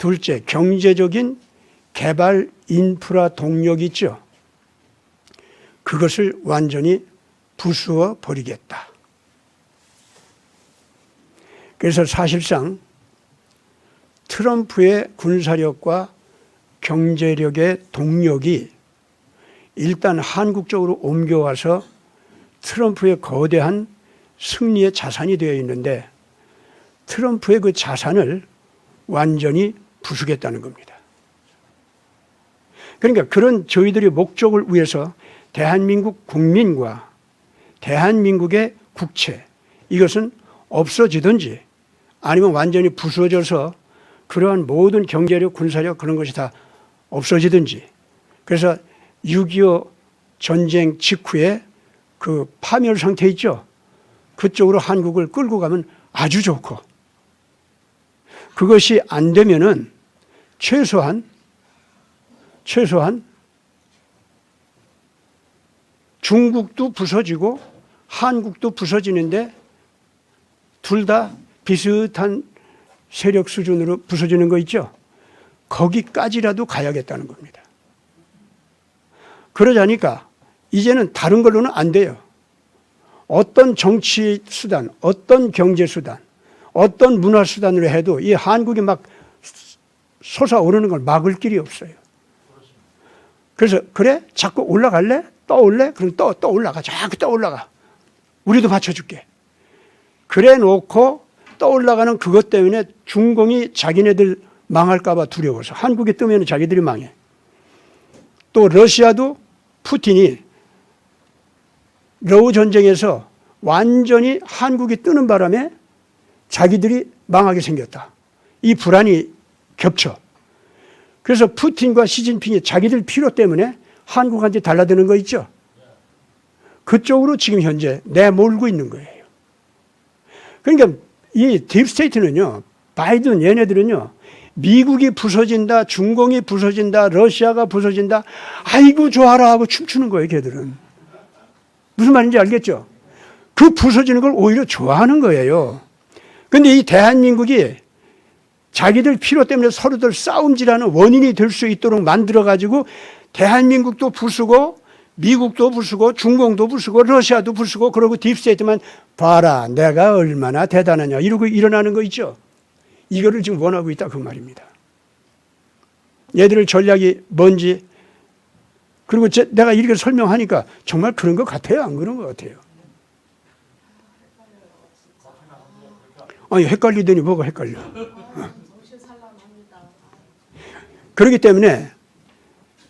둘째, 경제적인 개발 인프라 동력이 있죠. 그것을 완전히 부수어 버리겠다. 그래서 사실상 트럼프의 군사력과 경제력의 동력이 일단 한국 쪽으로 옮겨와서 트럼프의 거대한 승리의 자산이 되어 있는데 트럼프의 그 자산을 완전히 부수겠다는 겁니다. 그러니까 그런 저희들의 목적을 위해서 대한민국 국민과 대한민국의 국채 이것은 없어지든지 아니면 완전히 부서져서 그러한 모든 경제력, 군사력 그런 것이 다 없어지든지 그래서 6.25 전쟁 직후에 그 파멸 상태 있죠. 그쪽으로 한국을 끌고 가면 아주 좋고 그것이 안 되면은 최소한 최소한 중국도 부서지고 한국도 부서지는데 둘 다 비슷한 세력 수준으로 부서지는 거 있죠. 거기까지라도 가야겠다는 겁니다. 그러자니까 이제는 다른 걸로는 안 돼요. 어떤 정치 수단, 어떤 경제 수단, 어떤 문화 수단으로 해도 이 한국이 막 솟아오르는 걸 막을 길이 없어요. 그래서 그래 자꾸 올라갈래? 떠올래? 그럼 떠, 떠 올라가. 자꾸 떠 올라가. 우리도 받쳐줄게. 그래 놓고 떠 올라가는 그것 때문에 중공이 자기네들 망할까봐 두려워서 한국에 뜨면 자기들이 망해. 또 러시아도 푸틴이 러우 전쟁에서 완전히 한국이 뜨는 바람에 자기들이 망하게 생겼다. 이 불안이 겹쳐. 그래서 푸틴과 시진핑이 자기들 필요 때문에 한국한테 달라드는 거 있죠. 그쪽으로 지금 현재 내몰고 있는 거예요. 그러니까 이 딥스테이트는요, 바이든 얘네들은요, 미국이 부서진다, 중공이 부서진다, 러시아가 부서진다, 아이고 좋아라 하고 춤추는 거예요, 걔들은. 무슨 말인지 알겠죠? 그 부서지는 걸 오히려 좋아하는 거예요. 근데 이 대한민국이 자기들 필요 때문에 서로들 싸움질하는 원인이 될 수 있도록 만들어 가지고 대한민국도 부수고 미국도 부수고 중공도 부수고 러시아도 부수고 그러고 딥스테이트만 봐라 내가 얼마나 대단하냐 이러고 일어나는 거 있죠. 이거를 지금 원하고 있다 그 말입니다. 얘들의 전략이 뭔지 그리고 제, 내가 이렇게 설명하니까 정말 그런 것 같아요 안 그런 것 같아요. 아니 헷갈리더니 뭐가 헷갈려. 그렇기 때문에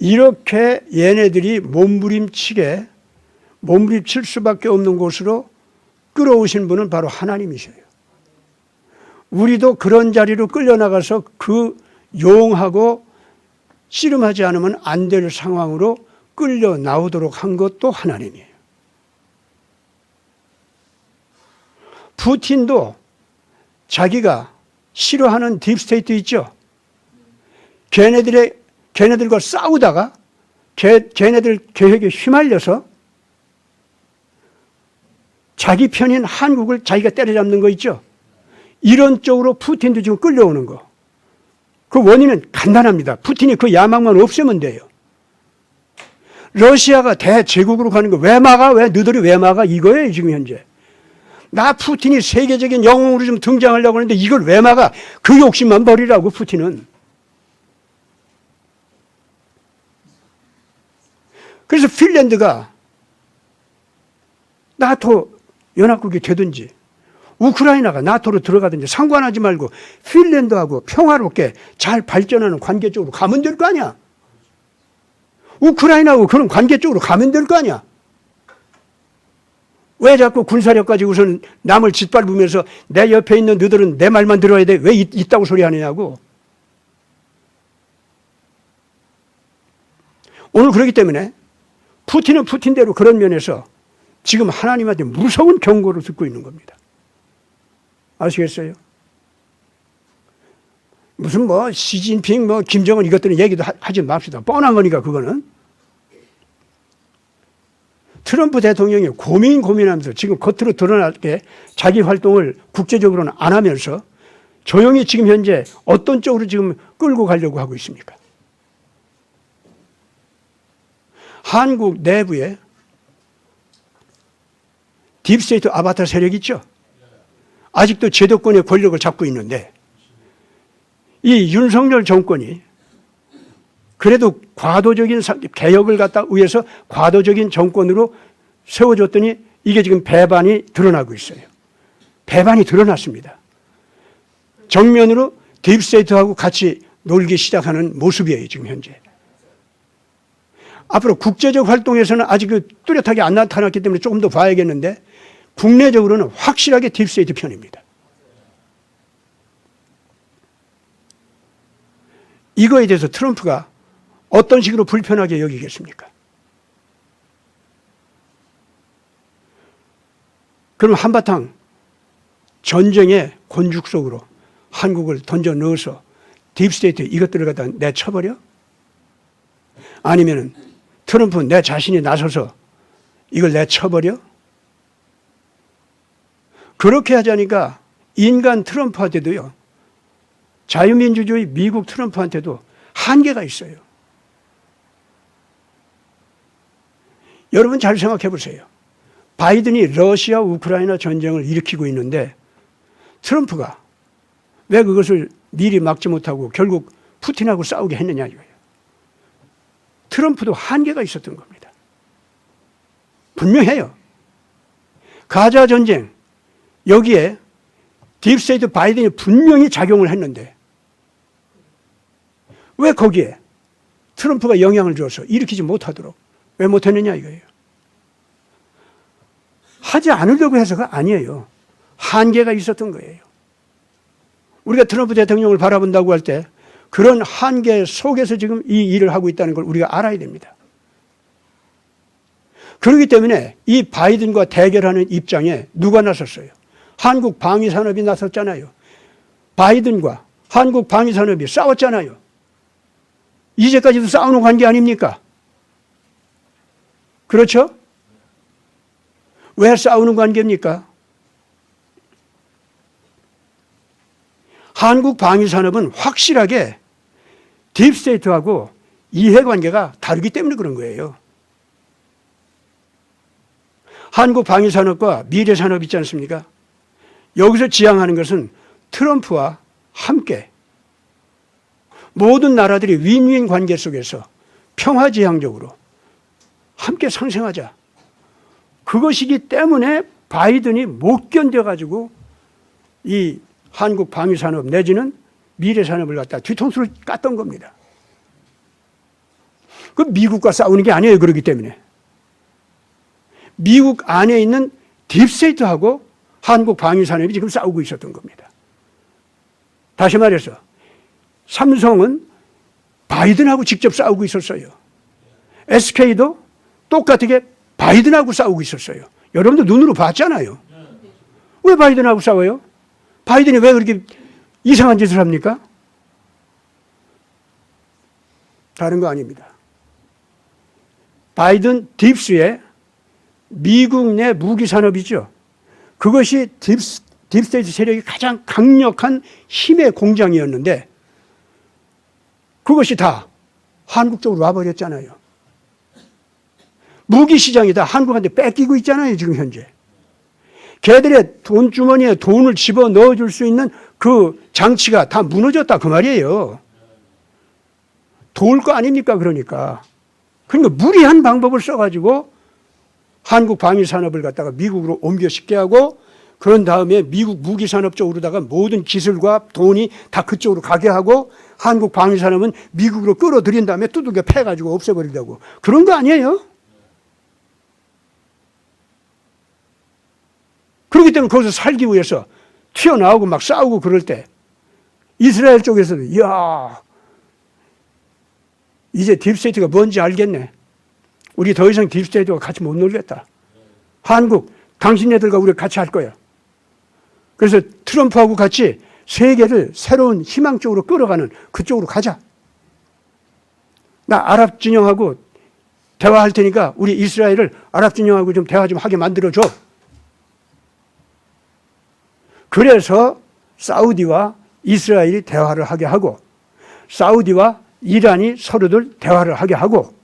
이렇게 얘네들이 몸부림치게 몸부림칠 수밖에 없는 곳으로 끌어오신 분은 바로 하나님이셔요. 우리도 그런 자리로 끌려나가서 그 용하고 씨름하지 않으면 안 될 상황으로 끌려 나오도록 한 것도 하나님이에요. 푸틴도 자기가 싫어하는 딥스테이트 있죠? 걔네들의 걔네들과 싸우다가 걔, 걔네들 계획에 휘말려서 자기 편인 한국을 자기가 때려잡는 거 있죠? 이런 쪽으로 푸틴도 지금 끌려오는 거. 그 원인은 간단합니다. 푸틴이 그 야망만 없애면 돼요. 러시아가 대제국으로 가는 거 왜 막아? 왜 너들이 왜 막아? 이거예요, 지금 현재. 나 푸틴이 세계적인 영웅으로 좀 등장하려고 하는데 이걸 왜 막아? 그 욕심만 버리라고, 푸틴은. 그래서 핀란드가 나토 연합국이 되든지 우크라이나가 나토로 들어가든지 상관하지 말고 핀란드하고 평화롭게 잘 발전하는 관계 쪽으로 가면 될 거 아니야. 우크라이나하고 그런 관계 쪽으로 가면 될 거 아니야. 왜 자꾸 군사력 가지고 우선 남을 짓밟으면서 내 옆에 있는 너들은 내 말만 들어야 돼? 왜 있, 있다고 소리 하느냐고. 오늘 그렇기 때문에 푸틴은 푸틴대로 그런 면에서 지금 하나님한테 무서운 경고를 듣고 있는 겁니다. 아시겠어요? 무슨 뭐 시진핑 뭐 김정은 이것들은 얘기도 하, 지 맙시다. 뻔한 거니까 그거는. 트럼프 대통령이 고민 고민하면서 지금 겉으로 드러나게 자기 활동을 국제적으로는 안 하면서 조용히 지금 현재 어떤 쪽으로 지금 끌고 가려고 하고 있습니까? 한국 내부에 딥스테이트 아바타 세력 있죠? 아직도 제도권의 권력을 잡고 있는데 이 윤석열 정권이 그래도 과도적인 사- 개혁을 갖다 위해서 과도적인 정권으로 세워줬더니 이게 지금 배반이 드러나고 있어요. 배반이 드러났습니다. 정면으로 딥스테이트하고 같이 놀기 시작하는 모습이에요, 지금 현재. 앞으로 국제적 활동에서는 아직 그 뚜렷하게 안 나타났기 때문에 조금 더 봐야겠는데 국내적으로는 확실하게 딥스테이트 편입니다. 이거에 대해서 트럼프가 어떤 식으로 불편하게 여기겠습니까? 그럼 한바탕 전쟁의 곤죽 속으로 한국을 던져 넣어서 딥스테이트 이것들을 갖다 내쳐버려? 아니면은 트럼프 내 자신이 나서서 이걸 내쳐버려? 그렇게 하자니까 인간 트럼프한테도요, 자유민주주의 미국 트럼프한테도 한계가 있어요. 여러분 잘 생각해 보세요. 바이든이 러시아 우크라이나 전쟁을 일으키고 있는데 트럼프가 왜 그것을 미리 막지 못하고 결국 푸틴하고 싸우게 했느냐 이거예요. 트럼프도 한계가 있었던 겁니다. 분명해요. 가자 전쟁 여기에 딥스테이트 바이든이 분명히 작용을 했는데 왜 거기에 트럼프가 영향을 줘서 일으키지 못하도록 왜 못했느냐 이거예요. 하지 않으려고 해서가 아니에요. 한계가 있었던 거예요. 우리가 트럼프 대통령을 바라본다고 할 때 그런 한계 속에서 지금 이 일을 하고 있다는 걸 우리가 알아야 됩니다. 그렇기 때문에 이 바이든과 대결하는 입장에 누가 나섰어요? 한국 방위산업이 나섰잖아요. 바이든과 한국 방위산업이 싸웠잖아요. 이제까지도 싸우는 관계 아닙니까? 그렇죠? 왜 싸우는 관계입니까? 한국 방위산업은 확실하게 딥스테이트하고 이해관계가 다르기 때문에 그런 거예요. 한국 방위산업과 미래산업 있지 않습니까? 여기서 지향하는 것은 트럼프와 함께 모든 나라들이 윈윈 관계 속에서 평화지향적으로 함께 상생하자. 그것이기 때문에 바이든이 못 견뎌가지고 이 한국 방위산업 내지는 미래산업을 갖다 뒤통수를 깠던 겁니다. 그 미국과 싸우는 게 아니에요. 그렇기 때문에. 미국 안에 있는 딥스테이트하고 한국 방위산업이 지금 싸우고 있었던 겁니다. 다시 말해서 삼성은 바이든하고 직접 싸우고 있었어요. SK도 똑같게 바이든하고 싸우고 있었어요. 여러분도 눈으로 봤잖아요. 왜 바이든하고 싸워요? 바이든이 왜 그렇게 이상한 짓을 합니까? 다른 거 아닙니다. 바이든 딥스의 미국 내 무기 산업이죠. 그것이 딥스, 딥스테이트 세력이 가장 강력한 힘의 공장이었는데 그것이 다 한국 쪽으로 와버렸잖아요. 무기 시장이 다 한국한테 뺏기고 있잖아요, 지금 현재. 걔들의 돈 주머니에 돈을 집어 넣어줄 수 있는 그 장치가 다 무너졌다, 그 말이에요. 도울 거 아닙니까, 그러니까. 그러니까 무리한 방법을 써가지고 한국 방위 산업을 갖다가 미국으로 옮겨 쉽게 하고 그런 다음에 미국 무기 산업 쪽으로다가 모든 기술과 돈이 다 그쪽으로 가게 하고 한국 방위 산업은 미국으로 끌어들인 다음에 두들겨 패가지고 없애버리려고 그런 거 아니에요? 그렇기 때문에 거기서 살기 위해서 튀어나오고 막 싸우고 그럴 때 이스라엘 쪽에서도 이야 이제 딥스테이트가 뭔지 알겠네. 우리 더 이상 딥스테이트와 같이 못 놀겠다. 한국, 당신네들과 우리 같이 할 거야. 그래서 트럼프하고 같이 세계를 새로운 희망 쪽으로 끌어가는 그쪽으로 가자. 나 아랍 진영하고 대화할 테니까 우리 이스라엘을 아랍 진영하고 좀 대화 좀 하게 만들어줘. 그래서 사우디와 이스라엘이 대화를 하게 하고 사우디와 이란이 서로들 대화를 하게 하고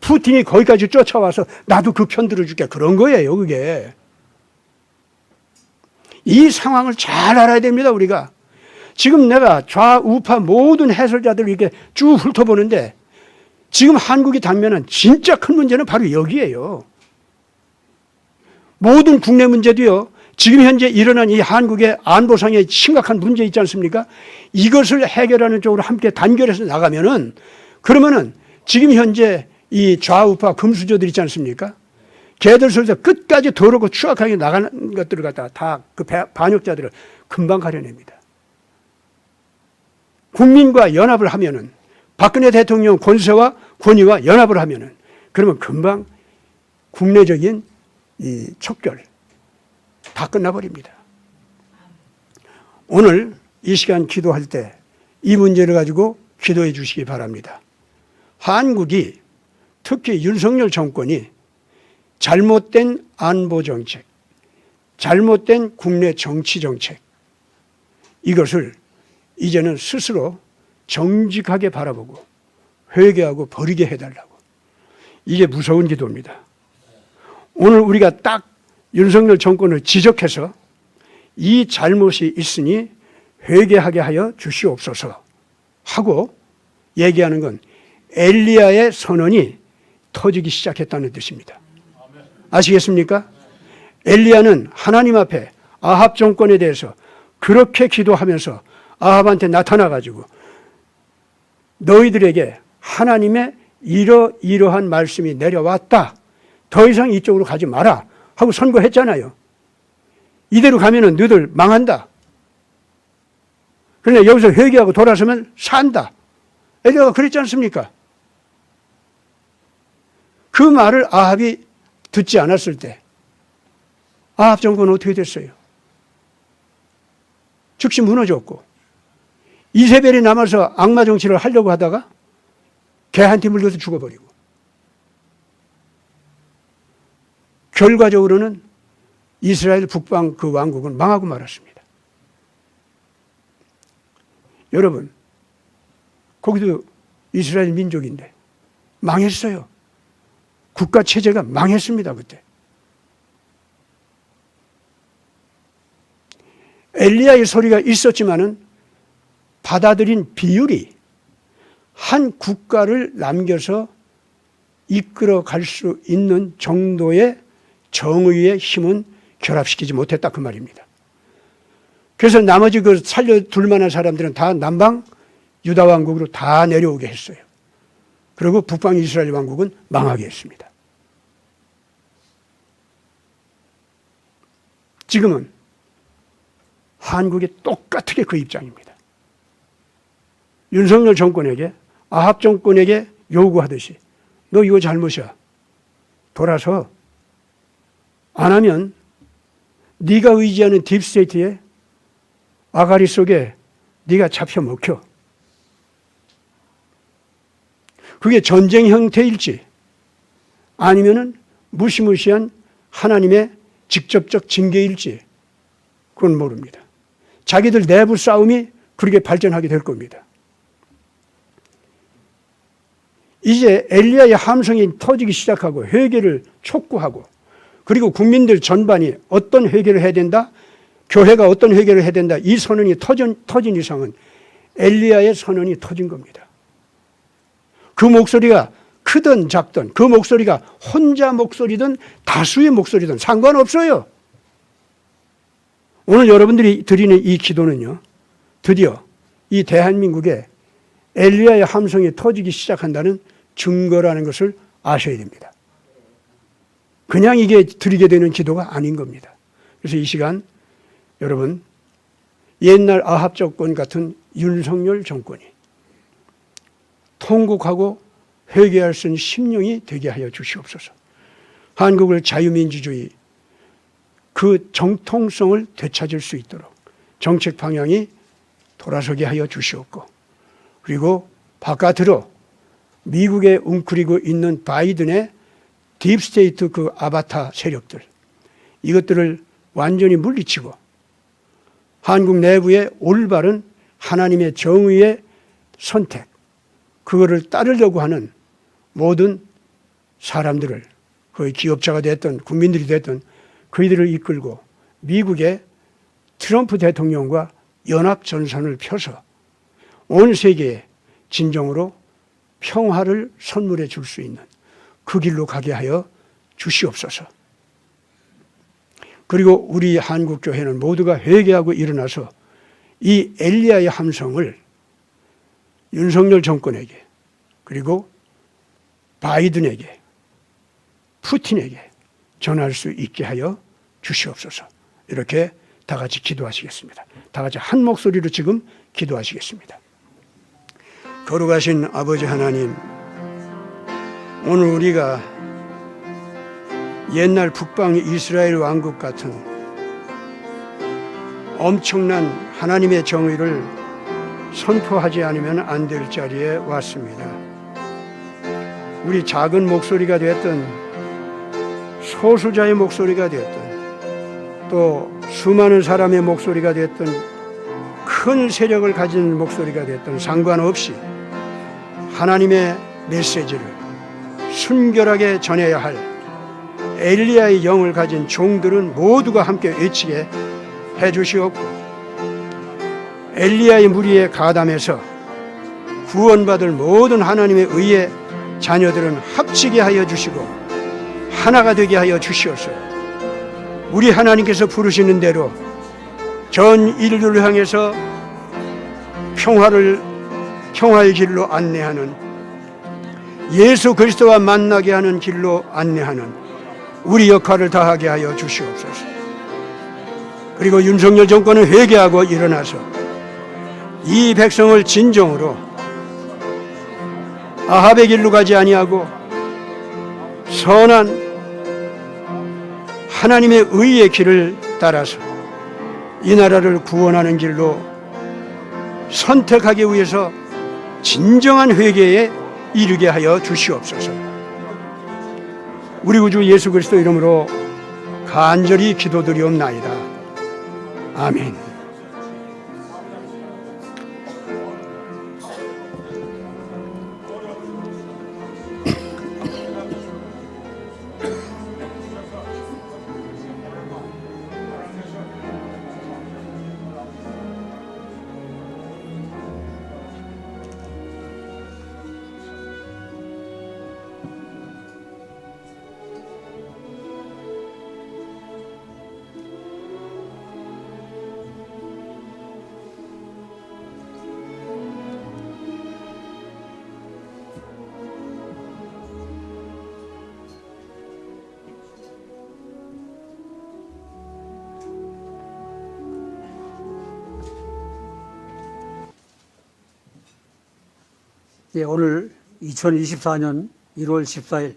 푸틴이 거기까지 쫓아와서 나도 그 편 들어줄게 그런 거예요 그게 이 상황을 잘 알아야 됩니다 우리가 지금 내가 좌우파 모든 해설자들 이렇게 쭉 훑어보는데 지금 한국이 당면한 진짜 큰 문제는 바로 여기에요. 모든 국내 문제도요. 지금 현재 일어난 이 한국의 안보상의 심각한 문제 있지 않습니까? 이것을 해결하는 쪽으로 함께 단결해서 나가면은 그러면은 지금 현재 이 좌우파 금수저들 있지 않습니까? 걔들 속에서 끝까지 더럽고 추악하게 나가는 것들을 갖다가 다 그 반역자들을 금방 가려냅니다. 국민과 연합을 하면은 박근혜 대통령 권세와 권위와 연합을 하면은 그러면 금방 국내적인 이 척결 다 끝나버립니다. 오늘 이 시간 기도할 때 이 문제를 가지고 기도해 주시기 바랍니다. 한국이 특히 윤석열 정권이 잘못된 안보 정책, 잘못된 국내 정치 정책 이것을 이제는 스스로 정직하게 바라보고 회개하고 버리게 해달라고. 이게 무서운 기도입니다. 오늘 우리가 딱 윤석열 정권을 지적해서 이 잘못이 있으니 회개하게 하여 주시옵소서 하고 얘기하는 건 엘리야의 선언이 터지기 시작했다는 뜻입니다. 아시겠습니까? 엘리야는 하나님 앞에 아합 정권에 대해서 그렇게 기도하면서 아합한테 나타나 가지고 너희들에게 하나님의 이러이러한 말씀이 내려왔다. 더 이상 이쪽으로 가지 마라. 하고 선고했잖아요. 이대로 가면은 너희들 망한다. 그러나 여기서 회개하고 돌아서면 산다. 엘리야가 그랬지 않습니까? 그 말을 아합이 듣지 않았을 때 아합 정권은 어떻게 됐어요? 즉시 무너졌고 이세벨이 남아서 악마 정치를 하려고 하다가 개한테 물려서 죽어버리고 결과적으로는 이스라엘 북방 그 왕국은 망하고 말았습니다. 여러분, 거기도 이스라엘 민족인데 망했어요. 국가 체제가 망했습니다, 그때. 엘리야의 소리가 있었지만은 받아들인 비율이 한 국가를 남겨서 이끌어 갈 수 있는 정도의 정의의 힘은 결합시키지 못했다 그 말입니다. 그래서 나머지 그 살려둘 만한 사람들은 다 남방 유다 왕국으로 다 내려오게 했어요. 그리고 북방 이스라엘 왕국은 망하게 했습니다. 지금은 한국이 똑같게 그 입장입니다. 윤석열 정권에게 아합 정권에게 요구하듯이 너 이거 잘못이야. 돌아서 안 하면 네가 의지하는 딥스테이트의 아가리 속에 네가 잡혀 먹혀. 그게 전쟁 형태일지 아니면은 무시무시한 하나님의 직접적 징계일지 그건 모릅니다. 자기들 내부 싸움이 그렇게 발전하게 될 겁니다. 이제 엘리야의 함성이 터지기 시작하고 회개를 촉구하고 그리고 국민들 전반이 어떤 회개를 해야 된다? 교회가 어떤 회개를 해야 된다? 이 선언이 터진, 터진 이상은 엘리야의 선언이 터진 겁니다. 그 목소리가 크든 작든 그 목소리가 혼자 목소리든 다수의 목소리든 상관없어요. 오늘 여러분들이 드리는 이 기도는요. 드디어 이 대한민국에 엘리야의 함성이 터지기 시작한다는 증거라는 것을 아셔야 됩니다. 그냥 이게 드리게 되는 기도가 아닌 겁니다. 그래서 이 시간 여러분 옛날 아합 정권 같은 윤석열 정권이 통곡하고 회개할 수 있는 심령이 되게 하여 주시옵소서. 한국을 자유민주주의 그 정통성을 되찾을 수 있도록 정책 방향이 돌아서게 하여 주시옵고 그리고 바깥으로 미국에 웅크리고 있는 바이든의 딥스테이트 그 아바타 세력들. 이것들을 완전히 물리치고 한국 내부에 올바른 하나님의 정의의 선택, 그거를 따르려고 하는 모든 사람들을 거의 기업자가 됐든 국민들이 됐든 그이들을 이끌고 미국의 트럼프 대통령과 연합 전선을 펴서 온 세계에 진정으로 평화를 선물해 줄 수 있는 그 길로 가게 하여 주시옵소서. 그리고 우리 한국 교회는 모두가 회개하고 일어나서 이 엘리야의 함성을 윤석열 정권에게 그리고 바이든에게 푸틴에게 전할 수 있게 하여 주시옵소서. 이렇게 다 같이 기도하시겠습니다. 다 같이 한 목소리로 지금 기도하시겠습니다. 거룩하신 아버지 하나님, 오늘 우리가 옛날 북방 이스라엘 왕국 같은 엄청난 하나님의 정의를 선포하지 않으면 안 될 자리에 왔습니다. 우리 작은 목소리가 됐든 소수자의 목소리가 됐든 또 수많은 사람의 목소리가 됐든 큰 세력을 가진 목소리가 됐든 상관없이 하나님의 메시지를 순결하게 전해야 할 엘리야의 영을 가진 종들은 모두가 함께 외치게 해 주시옵고 엘리야의 무리에 가담해서 구원받을 모든 하나님의 의의 자녀들은 합치게 하여 주시고 하나가 되게 하여 주시옵소서. 우리 하나님께서 부르시는 대로 전 인류를 향해서 평화를 평화의 길로 안내하는 예수 그리스도와 만나게 하는 길로 안내하는 우리 역할을 다하게 하여 주시옵소서. 그리고 윤석열 정권은 회개하고 일어나서 이 백성을 진정으로 아합의 길로 가지 아니하고 선한 하나님의 의의 길을 따라서 이 나라를 구원하는 길로 선택하기 위해서 진정한 회개에 이르게 하여 주시옵소서. 우리 구주 예수 그리스도 이름으로 간절히 기도드리옵나이다. 아멘. 예, 오늘 2024년 1월 14일